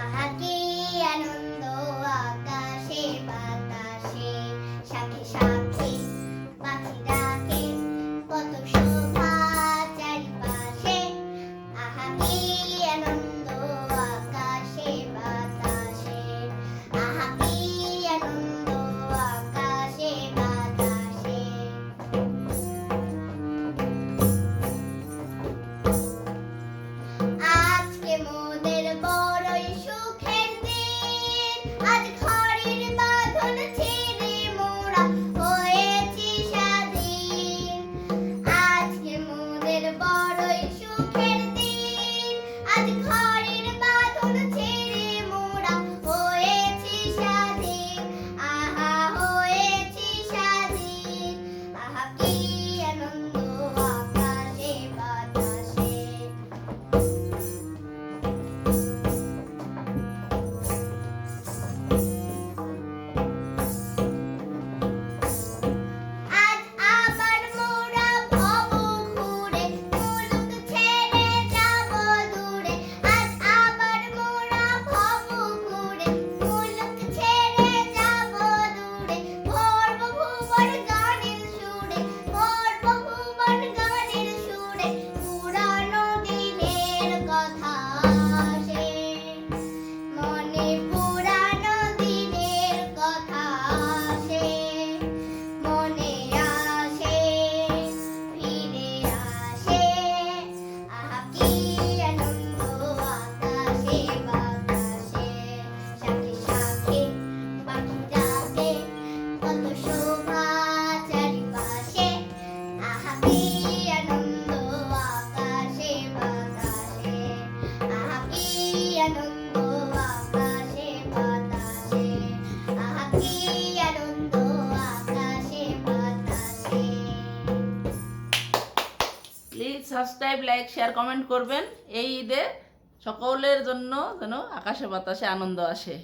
আহা কি আনন্দ। সাবস্ক্রাইব লাইক শেয়ার কমেন্ট করবেন। এই ঈদে সকলের জন্য যেন আকাশে বাতাসে আনন্দ আসে।